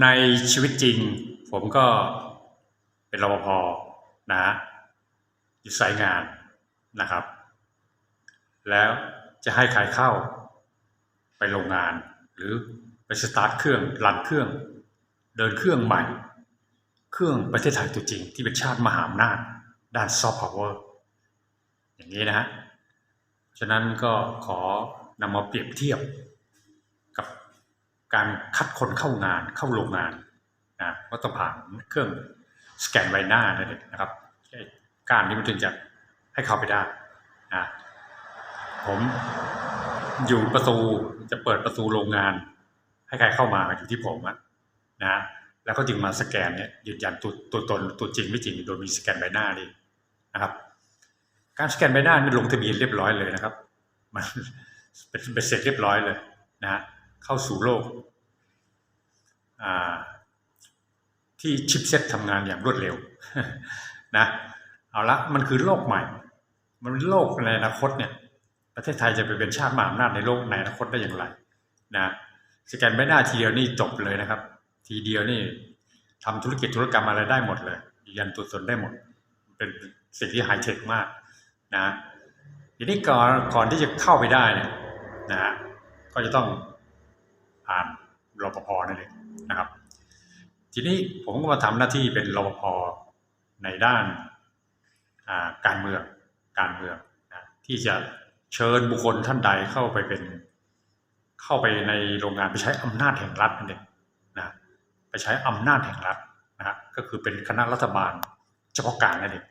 ในชีวิตจริง ผมก็เป็นรปภนะฮะอยู่สายงานนะครับ แล้วจะให้ใครเข้าไปโรงงาน หรือไปสตาร์ทเครื่องรันเครื่อง เดินเครื่องใหม่ เครื่องประเทศไทยตัวจริง ที่เป็นชาติมหาอำนาจด้านซอฟต์พาวเวอร์อย่างนี้นะฮะฉะนั้นก็ขอนำมาเปรียบเทียบ การคัดคนเข้างานเข้าโรงงานนะก็ต้องผ่านเครื่องสแกนใบหน้านั่นเองนะครับการนี้มันถึงจะให้เข้าไปได้นะผมอยู่ประตูจะเปิดประตูโรงงาน ให้ใครเข้ามาอยู่ที่ผมอะนะแล้วก็จึงมาสแกนเนี่ยยืนยันตัวตัวตนตัวจริงไม่จริงโดยมีสแกนใบหน้านี่นะครับการสแกนใบหน้ามันลงทะเบียนเรียบร้อยเลยนะครับ มันเป็นเสร็จเรียบร้อยเลยนะ เข้าสู่โลกที่ชิปเซ็ตทำงานอย่างรวดเร็วนะเอาละมันคือโลกใหม่ มันเป็นโลกในอนาคตเนี่ยประเทศไทยจะไปเป็นชาติมหาอำนาจในโลกในอนาคตได้อย่างไรนะสแกนใบหน้าทีเดียวนี่จบเลยนะครับ ทีเดียวนี่ทำธุรกิจธุรกรรมอะไรได้หมดเลย ยันตัวตนได้หมด เป็นสิ่งที่ไฮเทคมากนะทีนี้ก่อนก่อนที่จะเข้าไปได้เนี่ยนะฮะก็จะต้อง ผ่านรปภนั่นเองนะครับ ทีนี้ผมก็มาทำหน้าที่เป็นรปภในด้านาการเมืองการเมืองนะที่จะเชิญบุคคลท่านใดเข้าไปเป็นเข้าไปในโรงงานไปใช้อำนาจแห่งรัฐนั่นเองนะไปใช้อำนาจแห่งรัฐนะฮะก็คือเป็นคณะรัฐบาลเฉพาะการนั่นเอง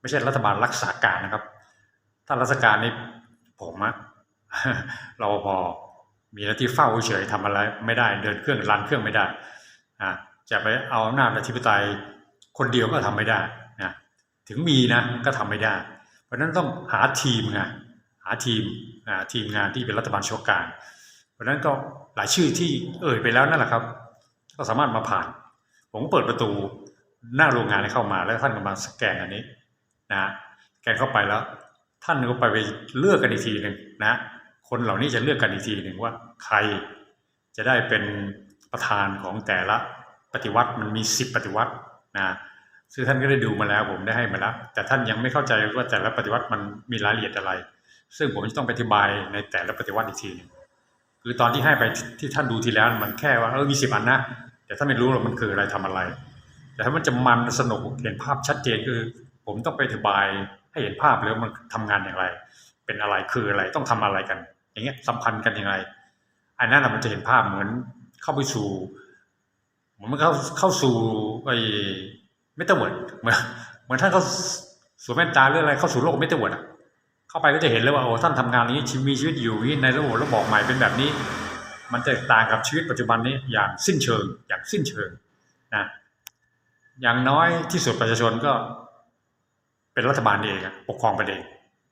ไม่ใช่รัฐบาลรักษาการนะครับ ถ้ารัฐการนี่ผมอะรปภ มีหน้าที่เฝ้าเฉยๆทำอะไรไม่ได้เดินเครื่องรันเครื่องไม่ได้นะจะไปเอาอำนาจอธิปไตยคนเดียวก็ทำไม่ได้นะถึงมีนะก็ทำไม่ได้ เพราะฉะนั้นต้องหาทีมไงหาทีมทีมงานที่เป็นรัฐบาลเฉพาะการ เพราะฉะนั้นก็หลายชื่อที่เอ่ยไปแล้วนั่นแหละครับ ก็สามารถมาผ่าน ผมก็เปิดประตูหน้าโรงงานให้เข้ามา แล้วท่านก็มาสแกนอันนี้นะแกนเข้าไปแล้ว ท่านก็ไปไปเลือกกันอีกทีหนึ่งนะ คนเหล่านี้จะเลือกกันอีกทีหนึ่งว่าใครจะได้เป็นประธานของแต่ละปฏิวัติมันมีสิบปฏิวัตินะซึ่งท่านก็ได้ดูมาแล้วผมได้ให้มาแล้ว แต่ท่านยังไม่เข้าใจว่าแต่ละปฏิวัติมันมีรายละเอียดอะไร ซึ่งผมจะต้องไปอธิบายในแต่ละปฏิวัติอีกทีหนึ่งคือตอนที่ให้ไปที่ท่านดูทีแล้วมันแค่ว่าเออมีสิบอันนะแต่ท่านไม่รู้หรอกมันคืออะไรทำอะไร แต่ถ้ามันจะมันสนุกเห็นภาพชัดเจนคือ ผมต้องไปอธิบายให้เห็นภาพแล้วมันทำงานอย่างไร เป็นอะไรคืออะไรต้องทำอะไรกัน อย่างเงี้ยสัมพันธ์กันยังไงอันนั้นนะมันจะเห็นภาพเหมือนเข้าไปสู่เหมือนมันเข้าเข้าสู่ไอ้ไม่ตเวิร์ดเหมือนเหมือนท่านเข้าสวมแว่นตาหรืออะไรเข้าสู่โลกไม่ตเวิร์ดอะเข้าไปก็จะเห็นเลยว่าโอ้ท่านทำงานนี้ชีวิตมีชีวิตอยู่นี้ในระบบระบอกใหม่เป็นแบบนี้ มันจะต่างกับชีวิตปัจจุบันนี้อย่างสิ้นเชิง อย่างสิ้นเชิงนะอย่างน้อยที่สุดประชาชนก็เป็นรัฐบาลเองปกครองไปเอง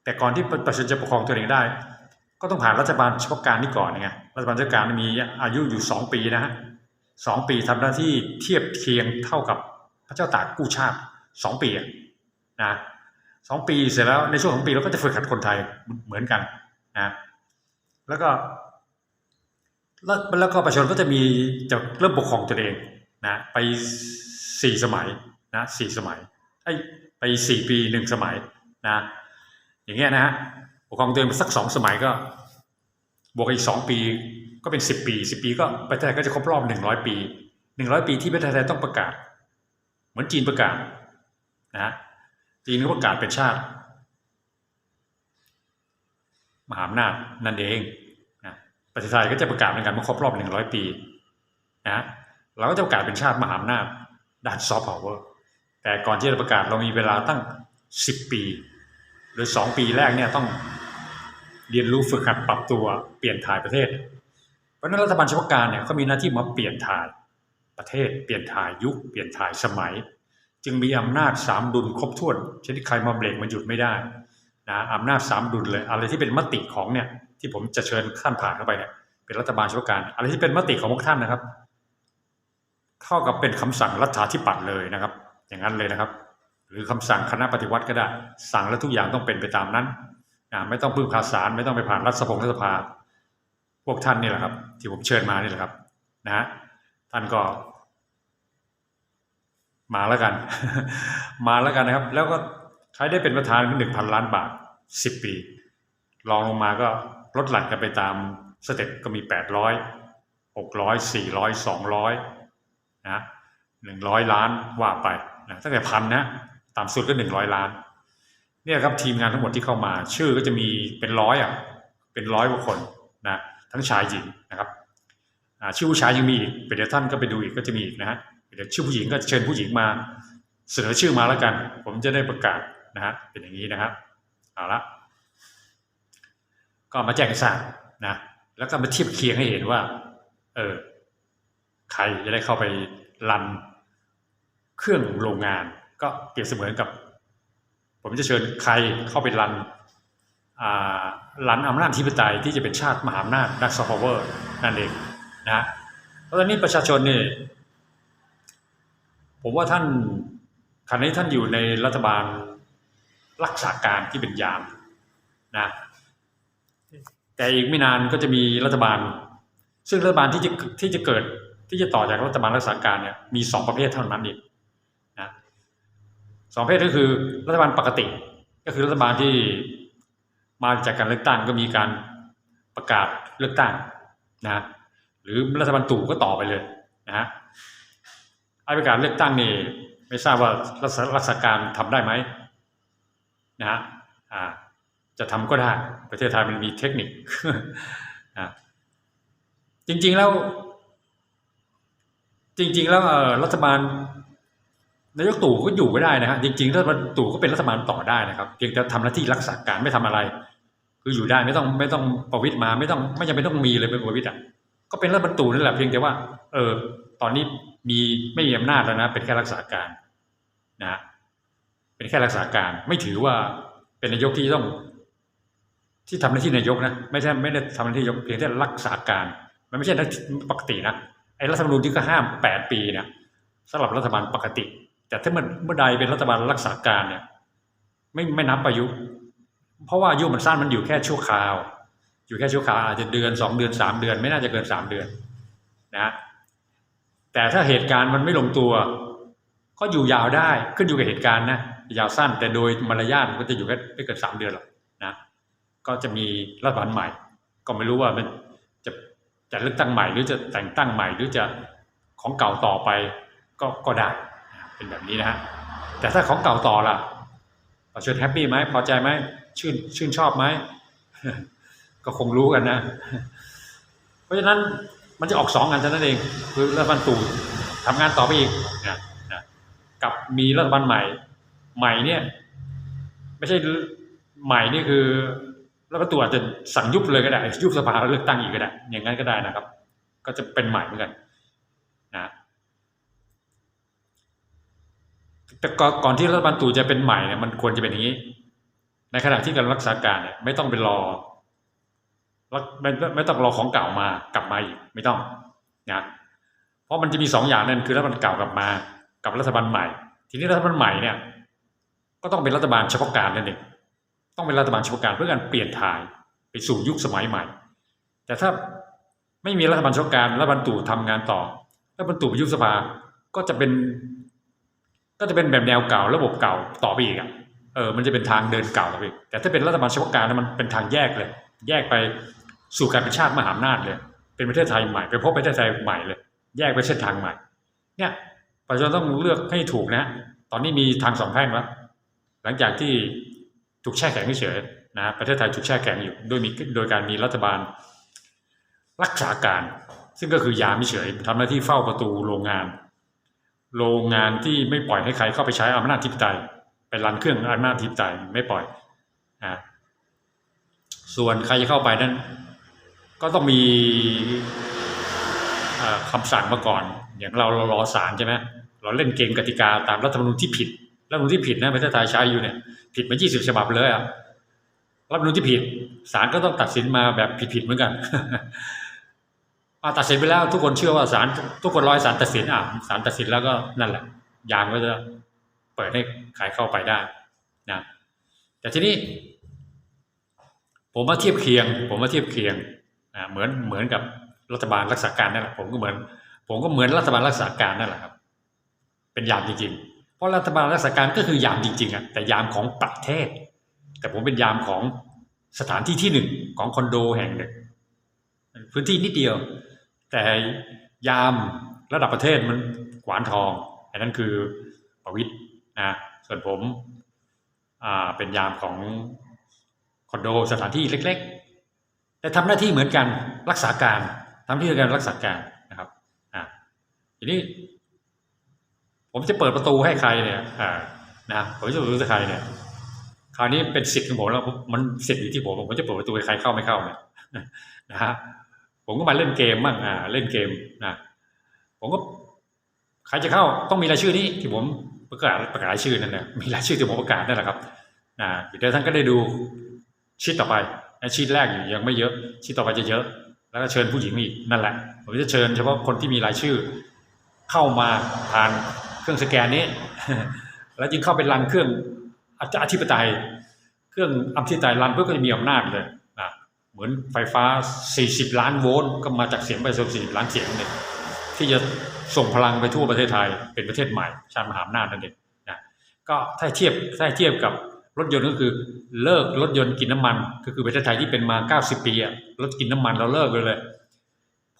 แต่ก่อนที่ประชาชนจะปกครองตัวเองได้ ก็ต้องผ่านรัฐบาลเฉพาะการนี่ก่อนไงรัฐบาลเฉพาะการมีอายุอยู่สองปีนะฮะสองปีทำหน้าที่เทียบเคียงเท่ากับพระเจ้าตากกู้ชาติสองปีอะนะสองปีเสร็จแล้วในช่วงของปีเราก็จะฝึกหัดคนไทยเหมือนกันนะแล้วก็แล้วแล้วก็ประชาชนก็จะมีจะเริ่มปกครองตัวเองนะไปสี่สมัยนะสี่สมัยไอ้ไปสี่ปีหนึ่งสมัยนะอย่างเงี้ยนะฮะ ปกครองตัวเองสักสองสมัยก็ บวกอีกสองปีก็เป็นสิบปีสิบปีก็ประเทศไทยก็จะครบรอบหนึ่งร้อยปีหนึ่งร้อยปีที่ประเทศไทยต้องประกาศ เหมือนจีนประกาศนะฮะจีนก็ประกาศเป็นชาติ มหาอำนาจนั่นเองนะประเทศไทยก็จะประกาศเหมือนกันเมื่อครบรอบหนึ่งร้อยปีนะเราก็จะประกาศเป็นชาติมหาอำนาจด้านซอฟต์พาวเวอร์แต่ก่อนที่จะประกาศเรามีเวลาตั้งสิบปี หรือสองปีแรกเนี่ยต้อง เรียนรู้ฝึกหัดปรับตัวเปลี่ยนถ่ายประเทศ เพราะนั้นรัฐบาลเฉพาะการเนี่ยเขามีหน้าที่มาเปลี่ยนถ่ายประเทศ เปลี่ยนถ่ายยุค เปลี่ยนถ่ายสมัย จึงมีอำนาจสามดุลครบถ้วนชนิดใครมาเบรกมันหยุดไม่ได้นะอำนาจสามดุลเลย อะไรที่เป็นมติของเนี่ยที่ผมจะเชิญท่านผ่านเข้าไปเนี่ยเป็นรัฐบาลเฉพาะการอะไรที่เป็นมติของพวกท่านนะครับเข้ากับเป็นคำสั่งรัฐาธิปัตย์เลยนะครับ อย่างนั้นเลยนะครับ หรือคำสั่งคณะปฏิวัติก็ได้ สั่งแล้วทุกอย่างต้องเป็นไปตามนั้น ไม่ต้องพึ่งพาศาลไม่ต้องไปผ่านรัฐสภงรัฐสภา พวกท่านนี่แหละครับ ที่ผมเชิญมานี่แหละครับ นะฮะท่านก็ มาแล้วกัน มาแล้วกันนะครับ แล้วก็ใครได้เป็นประธานหนึ่งพันล้านบาทสิบปีรองลงมาก็ลดหลั่นกันไปตามสเต็ปก็มีแปดร้อยหกร้อยสี่ร้อยสองร้อยนะหนึ่งร้อยล้านว่าไปนะตั้งแต่พันนะต่ำสุดก็หนึ่งร้อยล้าน เนี่ยครับทีมงานทั้งหมดที่เข้ามา ชื่อก็จะมีเป็นร้อยอะเป็นร้อยกว่าคนนะทั้งชายหญิงนะครับชื่อผู้ชายยังมีอีกเดี๋ยวท่านก็ไปดูอีกก็จะมีอีกนะฮะเดี๋ยวชื่อผู้หญิงก็เชิญผู้หญิงมา เสนอชื่อมาแล้วกัน ผมจะได้ประกาศนะฮะเป็นอย่างนี้นะครับเอาละก็มาแจ้งให้ทราบนะแล้วก็มาเทียบเคียงให้เห็นว่าเออใครจะได้เข้าไปรันเครื่องโรงงาน ก็เปรียบเสมือนกับ ผมจะเชิญใครเข้าไปรันรันอำนาจธิปไตยที่จะเป็นชาติมหาอำนาจดักซอฟเวอร์นั่นเองนะเพราะตอนนี้ประชาชนนี่ผมว่าท่านขณะนี้ท่านอยู่ในรัฐบาลรักษาการที่เป็นยามนะแต่อีกไม่นานก็จะมีรัฐบาล ซึ่งรัฐบาลที่จะที่จะเกิดที่จะต่อจากรัฐบาลรักษาการเนี่ยมีสองประเภทเท่านั้นเอง องประเภทก็คือรัฐบาลปกติ ก็คือรัฐบาลที่มาจากการเลือกตั้งก็มีการประกาศเลือกตั้งนะหรือรัฐบาลตู่ก็ต่อไปเลยนะฮะไอ้ประกาศเลือกตั้งนี่ไม่ทราบว่ารัฐรักาการทำได้ไหมนะฮะอ่าจะทำก็ได้ประเทศไทยมันมีเทคนิคนะจริงๆแล้ว จริง ๆ แล้วรัฐบาล นายกตู่ก็อยู่ไม่ได้นะฮะจริงๆรัฐบาลตู่ก็เป็นรัฐบาลต่อได้นะครับเพียงแต่ทำหน้าที่รักษาการไม่ทำอะไร คืออยู่ได้ไม่ต้องไม่ต้องประวิตรมาไม่ต้องไม่จำเป็นต้องมีเลยเป็นประวิตรอะก็เป็นรัฐบาลตู่นั่นแหละเพียงแต่ว่า เออ ตอนนี้มีไม่มีอำนาจแล้วนะ เป็นแค่รักษาการนะเป็นแค่รักษาการไม่ถือว่าเป็นนายกที่ต้อง ที่ทำหน้าที่นายกนะไม่ใช่ไม่ได้ทำหน้าที่นายกเพียงแต่รักษาการ มันไม่ใช่ปกตินะไอ้รัฐธรรมนูญที่ก็ห้ามแปดปีเนี่ยสำหรับรัฐบาลปกติ แต่ถ้าเมื่อใดเป็นรัฐบาลรักษาการเนี่ย ไม่ไม่นับอายุ เพราะว่าอายุมันสั้นมันอยู่แค่ชั่วคราว อยู่แค่ชั่วคราวอาจจะเดือนสองเดือนสามเดือน ไม่น่าจะเกินสามเดือน นะแต่ถ้าเหตุการณ์มันไม่ลงตัว ก็อยู่ยาวได้ขึ้นอยู่กับเหตุการณ์นะยาวสั้นแต่โดยมารยาทมันก็จะอยู่แค่ไม่เกินสามเดือนหรอกนะก็จะมีรัฐบาลใหม่ ก็ไม่รู้ว่ามันจะจะเลือกตั้งใหม่หรือจะแต่งตั้งใหม่หรือจะของเก่าต่อไปก็ก็ได้ เป็นแบบนี้นะฮะแต่ถ้าของเก่าต่อล่ะประชาชนแฮปปี้ไหมพอใจไหมชื่นชื่นชอบไหมก็คงรู้กันนะ เพราะฉะนั้นมันจะออกสองงานเท่านั้นเอง คือรัฐบาลตู่ทำงานต่อไปอีกนะนะกับมีรัฐบาลใหม่ ใหม่เนี่ย ไม่ใช่ใหม่นี่คือรัฐบาลตู่อาจจะสั่งยุบเลยก็ได้ ยุบสภาแล้วเลือกตั้งอีกก็ได้ อย่างนั้นก็ได้นะครับ ก็จะเป็นใหม่เหมือนกัน นะ แต่ก่อนที่รัฐบาลตู่จะเป็นใหม่เนี่ยมันควรจะเป็นอย่างนี้ ในขณะที่การรักษาการเนี่ยไม่ต้องไปรอไม่ไม่ต้องรอของเก่ามากลับมาอีกไม่ต้องนะเพราะมันจะมีสองอย่างนั่นคือรัฐบาลเก่ากลับมา กับรัฐบาลใหม่ ทีนี้รัฐบาลใหม่เนี่ย ก็ต้องเป็นรัฐบาลเฉพาะการนั่นเองต้องเป็นรัฐบาลเฉพาะการเพื่อการเปลี่ยนถ่ายไปสู่ยุคสมัยใหม่ แต่ถ้าไม่มีรัฐบาลเฉพาะการรัฐบาลตู่ทำงานต่อรัฐบาลตู่ไปยุบสภาก็จะเป็น ก็จะเป็นแบบแนวเก่าระบบเก่าต่อไปอีกอะเออมันจะเป็นทางเดินเก่าต่อไปอีกแต่ถ้าเป็นรัฐบาลเฉพาะการนะมันเป็นทางแยกเลย แยกไปสู่การเป็นชาติมหาอำนาจเลย เป็นประเทศไทยใหม่ไปพบประเทศไทยใหม่เลย แยกไปเส้นทางใหม่ เนี่ยประชาชนต้องเลือกให้ถูกนะ ตอนนี้มีทางสองแพร่งแล้ว หลังจากที่ถูกแช่แข็งเฉยนะประเทศไทยถูกแช่แข็งอยู่โดยมีโดยการมีรัฐบาลรักษาการ ซึ่งก็คือยามเฉยทำหน้าที่เฝ้าประตูโรงงาน โรงงานที่ไม่ปล่อยให้ใครเข้าไปใช้อำนาจทิปไตยไปรันเครื่องอำนาจทิปไตยไม่ปล่อยอ่าส่วนใครจะเข้าไปนั้น ก็ต้องมีอ่าคำสั่งมาก่อน อย่างเราเรารอศาลใช่ไหมเราเล่นเกมกติกาตามรัฐธรรมนูญที่ผิดรัฐธรรมนูญที่ผิดนะประเทศไทยใช้อยู่เนี่ยผิดมา 20 ฉบับเลยอะรัฐธรรมนูญที่ผิดศาลก็ต้องตัดสินมาแบบผิดๆเหมือนกัน อะตัดสินไปแล้ว ทุกคนเชื่อว่าศาลทุกคนร้อยศาลตัดสินอะศาลตัดสินแล้วก็นั่นแหละ ยามก็จะเปิดให้ใครเข้าไปได้นะแต่ทีนี้ ผมมาเทียบเคียง ผมมาเทียบเคียงอ่าเหมือนเหมือนกับรัฐบาลรักษาการนั่นแหละผมก็เหมือน ผมก็เหมือนรัฐบาลรักษาการนั่นแหละครับ เป็นยามจริงๆ เพราะรัฐบาลรักษาการก็คือยามจริงๆอะแต่ยามของประเทศ แต่ผมเป็นยามของสถานที่ที่หนึ่งของคอนโดแห่งหนึ่งพื้นที่นิดเดียว แต่ยามระดับประเทศมันขวานทองอันนั้นคือประวิทย์นะส่วนผมอ่าเป็นยามของคอนโดสถานที่เล็ก ๆ แต่ทำหน้าที่เหมือนกันรักษาการทำหน้าที่ในการรักษาการนะครับอ่าทีนี้ ผมจะเปิดประตูให้ใครเนี่ยอ่านะผมจะเปิดประตูให้ใครเนี่ยคราวนี้เป็นสิทธิ์ของผมแล้วมมันสิทธิ์อยู่ที่ผมผมจะเปิดประตูให้ใครเข้าไม่เข้าเนี่ยนะฮะ ผมก็มาเล่นเกมบ้างอ่าเล่นเกมนะผมก็ใครจะเข้าต้องมีรายชื่อนี้ที่ผมประกาศประกาศชื่อนั่นแหละมีรายชื่อที่ผมประกาศนั่นแหละครับนะเดี๋ยวท่านก็ได้ดูชีตต่อไปชีตแรกอยู่ยังไม่เยอะชีตต่อไปจะเยอะ แล้วก็เชิญผู้หญิงอีกนั่นแหละผมจะเชิญเฉพาะคนที่มีรายชื่อ เข้ามาผ่านเครื่องสแกนนี้ แล้วจึงเข้าไปรันเครื่องอธิปไตย เครื่องอธิปไตยรันเพื่อก็จะมีอำนาจเลย เหมือนไฟฟ้า 40 ล้านโวลต์ก็มาจากเสียงประชาชน40ล้านเสียงเนี่ยที่จะส่งพลังไปทั่วประเทศไทยเป็นประเทศใหม่ชาติมหาอำนาจนั่นเองนะก็ถ้าเทียบถ้าเทียบกับรถยนต์ก็คือเลิกรถยนต์กินน้ำมัน ก็คือประเทศไทยที่เป็นมา 90 ปีอะรถกินน้ำมันเราเลิกไปเลย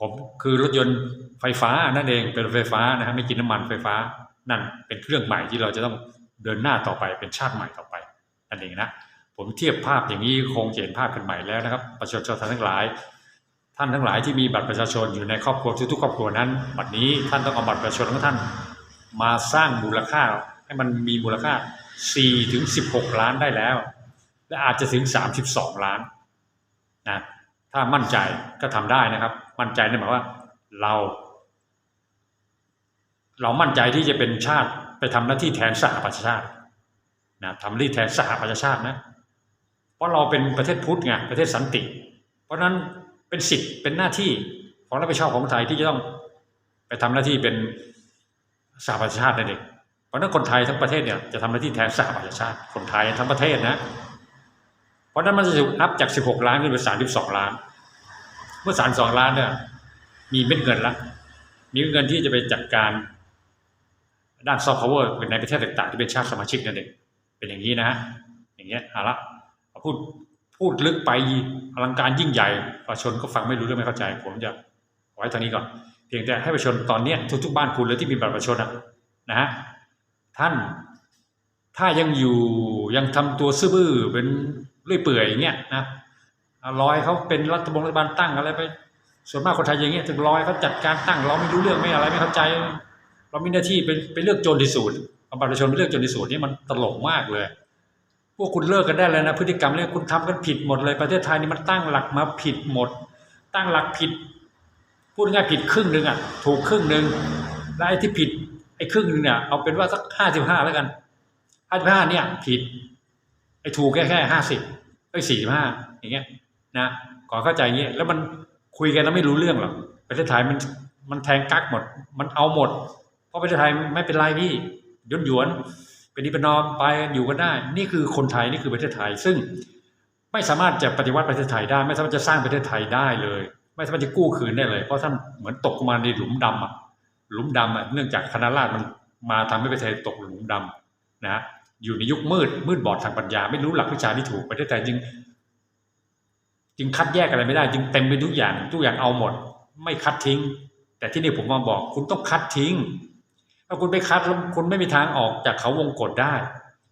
ผมคือรถยนต์ไฟฟ้านั่นเองเป็นไฟฟ้านะฮะไม่กินน้ำมันไฟฟ้านั่นเป็นเครื่องใหม่ที่เราจะต้องเดินหน้าต่อไปเป็นชาติใหม่ต่อไปนั่นเองนะ ผมเทียบภาพอย่างนี้คงเห็นภาพกันใหม่แล้วนะครับ ประชาชนท่านทั้งหลาย ท่านทั้งหลายที่มีบัตรประชาชนอยู่ในครอบครัวทุกๆครอบครัวนั้นบัดนี้ท่านต้องเอาบัตรประชาชนของท่าน มาสร้างมูลค่าให้มันมีมูลค่า4ถึง16 ล้านได้แล้ว และอาจจะถึง 32 ล้านนะถ้ามั่นใจก็ทำได้นะครับ มั่นใจนั่นหมายว่าเรา เรามั่นใจที่จะเป็นชาติไปทำหน้าที่แทนสหประชาชาตินะทำหน้าที่แทนสหประชาชาตินะ เพราะเราเป็นประเทศพุทธไงประเทศสันติ เพราะฉะนั้นเป็นสิทธิ์เป็นหน้าที่ของรับผิดชอบของไทยที่จะต้องไปทำหน้าที่เป็นสหประชาชาตินั่นเองเพราะนั้นคนไทยทั้งประเทศเนี่ยจะทำหน้าที่แทนสหประชาชาติคนไทยทั้งประเทศนะ เพราะนั้นมันจะถูกอัพจาก 16 ล้านขึ้นเป็น32 ล้าน เมื่อ 32 ล้านเนี่ยมีเม็ดเงินละมีเงินที่จะไปจัดการด้านซอฟต์พาวเวอร์ในประเทศต่างๆ ที่เป็นชาติสมาชิกนั่นเองเป็นอย่างนี้นะ อย่างเงี้ยเอาละ พูดพูดลึกไปอลังการยิ่งใหญ่ประชาชนก็ฟังไม่รู้เรื่องไม่เข้าใจ ผมจะไว้เท่านี้ก่อนเพียงแต่ให้ประชาชนตอนนี้ทุกๆบ้านคุณเลยที่มีบัตรประชาชนนะฮะท่านถ้ายังอยู่ยังทำตัวซื่อบื้อเป็นเรื่อยเปื่อยอย่างเงี้ยนะรอยเขาเป็นรัฐบงรัฐบาลตั้งอะไรไป ส่วนมากคนไทยอย่างเงี้ยถึงรอยเขาจัดการตั้งเราไม่รู้เรื่องไม่อะไรไม่เข้าใจ เรามีหน้าที่เป็นไปเลือกโจรที่สุดเอาบัตรประชาชนไปเลือกโจรที่สุดนี่มันตลกมากเลย พวกคุณเลิกกันได้แล้วนะพฤติกรรมเนี่ยคุณทำกันผิดหมดเลย ประเทศไทยนี่มันตั้งหลักมาผิดหมด ตั้งหลักผิด พูดง่ายผิดครึ่งหนึ่งอะ ถูกครึ่งหนึ่งแล้วไอ้ที่ผิดไอ้ครึ่งหนึ่งเนี่ยเอาเป็นว่าสักห้าสิบห้าแล้วกันห้าสิบห้าเนี่ย ผิด ไอ้ถูกแค่แค่ห้าสิบไอ้สี่สิบห้าอย่างเงี้ย นะขอเข้าใจอย่างเงี้ยแล้วมันคุยกันแล้วไม่รู้เรื่องหรอกประเทศไทยมันมันแทงกักหมด มันเอาหมด เพราะประเทศไทยไม่เป็นไรพี่หยวนยวน เป็นนิปนอมไปอยู่กันได้ นี่คือคนไทยนี่คือประเทศไทย ซึ่งไม่สามารถจะปฏิวัติประเทศไทยได้ ไม่สามารถจะสร้างประเทศไทยได้เลย ไม่สามารถจะกู้คืนได้เลย เพราะท่านเหมือนตกมาในหลุมดำอะหลุมดำอะเนื่องจากคณะราษฎรมันมาทำให้ประเทศไทยตกหลุมดำนะฮะอยู่ในยุคมืดมืดบอดทางปัญญา ไม่รู้หลักวิชาที่ถูกประเทศไทยจึง จึงคัดแยกอะไรไม่ได้ จึงเต็มไปทุกอย่างทุกอย่างเอาหมด ไม่คัดทิ้ง แต่ที่นี่ผมมาบอกคุณต้องคัดทิ้ง ถ้าคุณไปคัดแล้วคุณไม่มีทางออกจากเขาวงกฏได้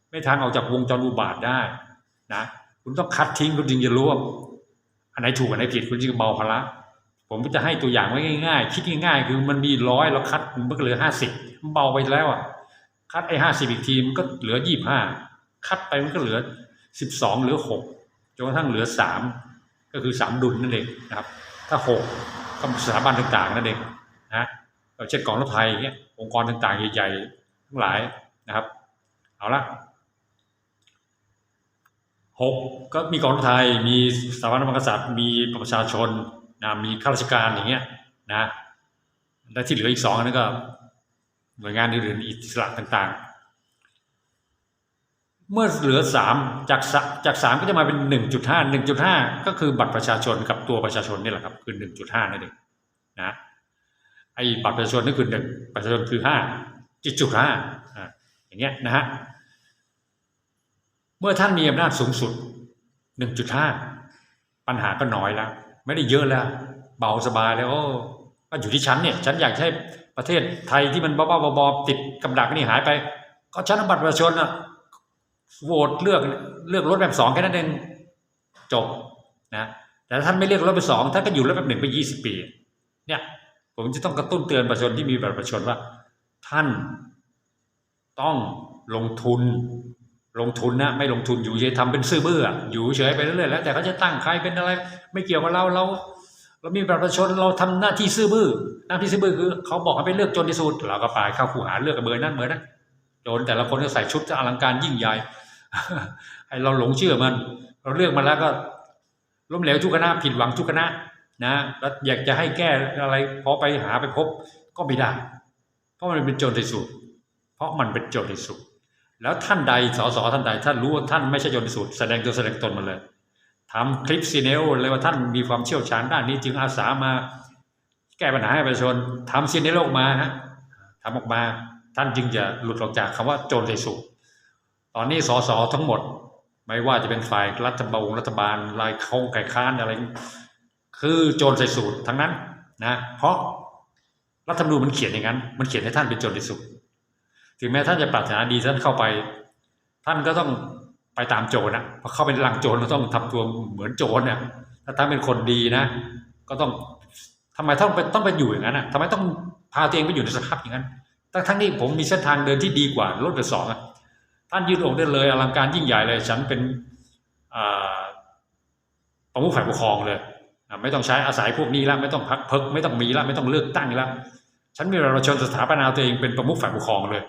ไม่มีทางออกจากวงจรอุบาทได้นะคุณต้องคัดทิ้งคุณจึงจะรู้ว่าอันไหนถูกอันไหนผิดคุณจึงเบาภาระผมก็จะให้ตัวอย่างไว้ง่ายๆ คิดง่ายๆ คือมันมีร้อยเราคัดมันก็เหลือห้าสิบมันเบาไปแล้วอะ คัดไอ้ห้าสิบอีกทีมันก็เหลือยี่ห้าคัดไปมันก็เหลือสิบสองเหลือหกจนกระทั่งเหลือสามก็คือสามดุลนั่นเองนะครับ ถ้าหกก็สถาบันต่างๆนั่นเองนะ เช่นกองรถไฟเงี้ยองค์กรต่างๆใหญ่ๆทั้งหลายนะครับ เอาละหกก็มีกองรถไทยมีสถาบันพระมหากษัตริย์มีประชาชนนะมีข้าราชการอย่างเงี้ยนะและที่เหลืออีกสองนั่นก็หน่วยงานอื่นๆอิสระต่างๆ เมื่อเหลือสามจากจากสามก็จะมาเป็นหนึ่งจุดห้าหนึ่งจุดห้าก็คือบัตรประชาชนกับตัวประชาชนนี่แหละครับคือหนึ่งจุดห้านั่นเองนะ ไอ้บัตรประชาชนนี่คือหนึ่งประชาชนคือห้าจุดจุดห้าอย่างเงี้ยนะฮะเมื่อท่านมีอำนาจสูงสุด 1.5 ปัญหาก็น้อยแล้ว ไม่ได้เยอะแล้ว เบาสบายแล้วก็อยู่ที่ฉันเนี่ย ฉันอยากให้ประเทศไทยที่มันบ้าๆบอๆติดกำดักนี่หายไป ก็ฉันบัตรประชาชนอะโหวตเลือกเลือกรถแบบสองแค่นั้นเองจบนะแต่ถ้าท่านไม่เลือกรถแบบสองท่านก็อยู่รถแบบหนึ่งไปยี่สิบปี เนี่ย ผมจะต้องกระตุ้นเตือนประชาชนที่มีบัตรประชาชนว่า ท่านต้องลงทุน ลงทุนนะไม่ลงทุนอยู่เฉยทำเป็นซื่อบื้ออยู่เฉยไปเรื่อยๆแล้วแต่เขาจะตั้งใครเป็นอะไร ไม่เกี่ยวกับเราเรา เรามีบัตรประชาชนเราทำหน้าที่ซื่อบื้อหน้าที่ซื่อบื้อคือเขาบอกให้ไปเลือกจนที่สุดเราก็ไปเข้าคูหาเลือกเบอร์นั้นเบอร์นั้นโจนแต่ละคนก็ใส่ชุดอลังการยิ่งใหญ่ให้เราหลงเชื่อมัน เราเลือกมาแล้วก็ล้มเหลวทุกคณะผิดหวังทุกคณะ นะแล้วอยากจะให้แก้อะไรพอไปหาไปพบก็ไม่ได้ เพราะมันเป็นโจรที่สุด เพราะมันเป็นโจรที่สุด แล้วท่านใดสสท่านใดท่านรู้ว่าท่านไม่ใช่โจรที่สุดแสดงตัวแสดงตนมาเลยทำคลิปซีเนลเลยว่าท่านมีความเชี่ยวชาญด้านนี้จึงอาสามา แก้ปัญหาให้ประชาชนทำซีเนลออกมาฮะทำออกมาท่านจึงจะหลุดออกจากคำว่าโจรที่สุดตอนนี้สสทั้งหมด ไม่ว่าจะเป็นฝ่ายรัฐบาลรัฐบาลรายเข้าไก่ค้านอะไร คือโจรใส่สูตรทั้งนั้นนะเพราะรัฐธรรมนูญมันเขียนอย่างนั้น มันเขียนให้ท่านเป็นโจรใส่สูตรถึงแม้ท่านจะปรารถนาดีท่านเข้าไป ท่านก็ต้องไปตามโจรนะพอเข้าเป็นหลังโจรก็ต้องทำตัวเหมือนโจรเนี่ยถ้าท่านเป็นคนดีนะ ก็ต้องทำไมต้องไปต้องไปอยู่อย่างนั้นอะทำไมต้องพาตัวเองไปอยู่ในสภาพอย่างนั้นทั้งทั้งที่ผมมีเส้นทางเดินที่ดีกว่ารถเบอร์สองอะท่านยืนอกได้เลยอลังการยิ่งใหญ่เลย ฉันเป็นประมุขฝ่ายปกครองเลย ไม่ต้องใช้อาศัยพวกนี้แล้วไม่ต้องพักเพิกไม่ต้องมีแล้วไม่ต้องเลือกตั้งแล้วฉันมีประชาชนสถาปนาตัวเองเป็นประมุขฝ่ายปกครองเลย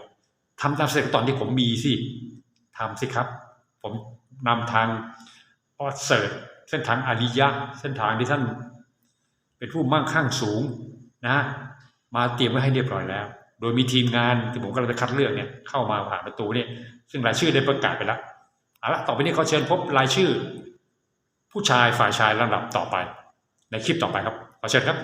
ทำตามเสร็จตอนที่ผมมีสิทำสิครับ ผมนำทางประเสริฐเส้นทางอริยะ เส้นทางที่ท่าน เป็นผู้มั่งคั่งสูงนะ มาเตรียมไว้ให้เรียบร้อยแล้ว โดยมีทีมงานที่ผมกำลังจะคัดเลือกเนี่ยเข้ามาผ่านประตูเนี่ยซึ่งรายชื่อได้ประกาศไปแล้วเอาละต่อไปนี้เขาเชิญพบรายชื่อ ผู้ชายฝ่ายชายลำดับต่อไป ในคลิปต่อไปครับขอเชิญครับ